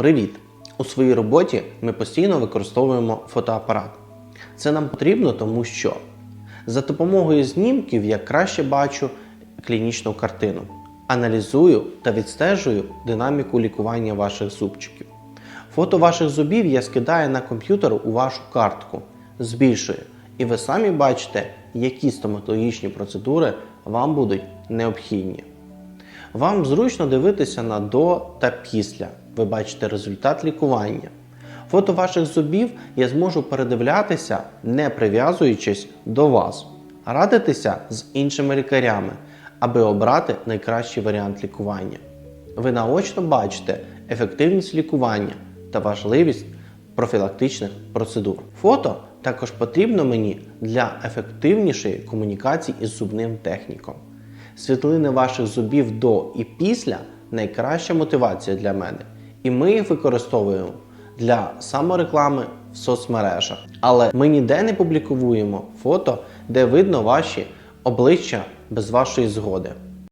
Привіт! У своїй роботі ми постійно використовуємо фотоапарат. Це нам потрібно, тому що за допомогою знімків я краще бачу клінічну картину, аналізую та відстежую динаміку лікування ваших зубчиків. Фото ваших зубів я скидаю на комп'ютер у вашу картку, збільшую, і ви самі бачите, які стоматологічні процедури вам будуть необхідні. Вам зручно дивитися на до та після. Ви бачите результат лікування. Фото ваших зубів я зможу передивлятися, не прив'язуючись до вас, радитися з іншими лікарями, аби обрати найкращий варіант лікування. Ви наочно бачите ефективність лікування та важливість профілактичних процедур. Фото також потрібно мені для ефективнішої комунікації із зубним техніком. Світлини ваших зубів до і після найкраща мотивація для мене. І ми їх використовуємо для самореклами в соцмережах. Але ми ніде не публікуємо фото, де видно ваші обличчя без вашої згоди.